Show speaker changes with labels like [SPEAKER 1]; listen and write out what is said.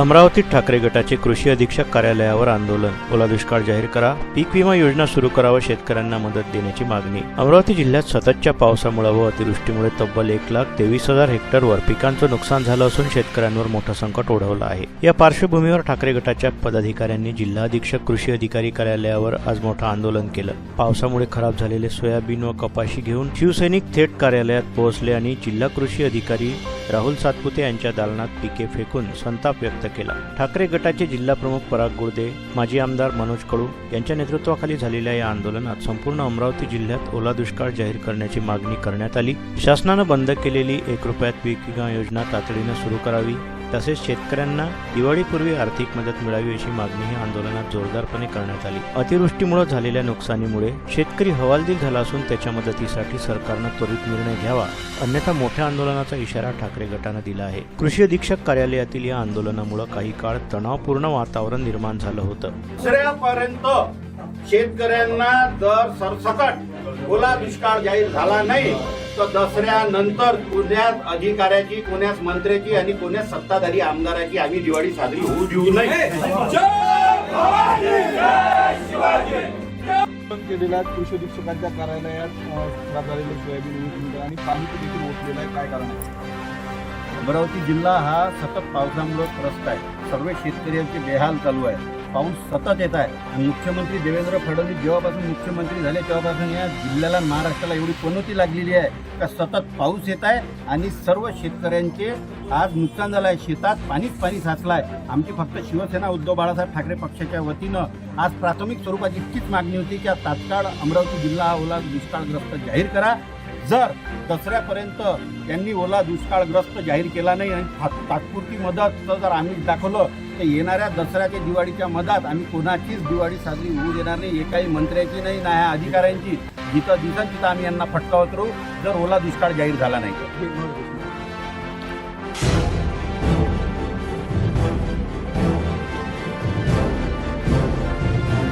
[SPEAKER 1] अमरावतीत ठाकरे गटाचे कृषी अधीक्षक कार्यालयावर आंदोलन. ओला दुष्काळ जाहीर करा. पीक विमा योजना सुरू करावं शेतकऱ्यांना मदत देण्याची मागणी. अमरावती जिल्ह्यात सततच्या पावसामुळे व अतिवृष्टीमुळे तब्बल एक लाख तेवीस हजार हेक्टरवर पिकांचं नुकसान झालं असून शेतकऱ्यांवर मोठं संकट ओढवलं आहे. या पार्श्वभूमीवर ठाकरे गटाच्या पदाधिकाऱ्यांनी जिल्हा अधीक्षक कृषी अधिकारी कार्यालयावर आज मोठं आंदोलन केलं. पावसामुळे खराब झालेले सोयाबीन व कपाशी घेऊन शिवसैनिक थेट कार्यालयात पोहोचले आणि जिल्हा कृषी अधिकारी राहुल सातपुते यांच्या दालनात पिके फेकून संताप व्यक्त केला. ठाकरे गटाचे जिल्हाप्रमुख पराग गुर्दे माजी आमदार मनोज कडू यांच्या नेतृत्वाखाली झालेल्या या आंदोलनात संपूर्ण अमरावती जिल्ह्यात ओला दुष्काळ जाहीर करण्याची मागणी करण्यात आली. शासनानं बंद केलेली एक रुपयात पीक विमा योजना तातडीनं सुरू करावी. तसेच शेतकऱ्यांना दिवाळीपूर्वी आर्थिक मदत मिळावी अशी मागणी ही आंदोलनात जोरदारपणे करण्यात आली. अतिवृष्टीमुळे झालेल्या नुकसानीमुळे शेतकरी हवालदिल झाला असून त्याच्या मदतीसाठी सरकारनं त्वरित निर्णय घ्यावा अन्यथा मोठ्या आंदोलनाचा इशारा ठाकरे गटानं दिला आहे. कृषी अधीक्षक कार्यालयातील या आंदोलनामुळे काही काळ तणावपूर्ण वातावरण निर्माण झालं होतं.
[SPEAKER 2] दुसऱ्यापर्यंत शेतकऱ्यांना जर सरसकट ओला दुष्काळ जाहीर झाला नाही तर दसऱ्यानंतर पुण्यात अधिकाऱ्याची कोण्याच मंत्र्याची आणि कोण्याच सत्ताधारी आमदाराची आम्ही दिवाळी साजरी होऊ देऊ नये.
[SPEAKER 3] केलेल्या कृषी अधीक्षकांच्या कार्यालयात झालेले सोयाबीन आणि पाणी देखील ओतलेलं आहे. काय कारण आहे?
[SPEAKER 2] अमरावती जिल्हा हा सतत पावसामुळे त्रस्त आहे. सर्व शेतकऱ्यांचे बेहाल चालू आहे. पाऊस सतत येत आहे. आणि मुख्यमंत्री देवेंद्र फडणवीस जेव्हापासून मुख्यमंत्री झाले तेव्हापासून या जिल्ह्याला महाराष्ट्राला एवढी पनोती लागलेली आहे का सतत पाऊस येत आहे आणि सर्व शेतकऱ्यांचे आज नुकसान झालं आहे शेतात पाणीच पाणी साचलं आहे आमची फक्त शिवसेना उद्धव बाळासाहेब ठाकरे पक्षाच्या वतीनं आज प्राथमिक स्वरूपाची इतकीच मागणी होती की तात्काळ अमरावती जिल्हा हा ओला दुष्काळग्रस्त जाहीर करा. जर दसऱ्यापर्यंत त्यांनी ओला दुष्काळग्रस्त जाहीर केला नाही आणि तात्पुरती मदत जर आम्ही दाखवलं की येणाऱ्या दसऱ्याच्या दिवाळीच्या मधात आम्ही कोणाचीच दिवाळी साजरी होऊ देणार नाही एकाही मंत्र्याची नाही ना अधिकाऱ्यांची. जिथं दिसत तिथं आम्ही यांना फटका उतरू जर ओला दुष्काळ जाहीर झाला नाही.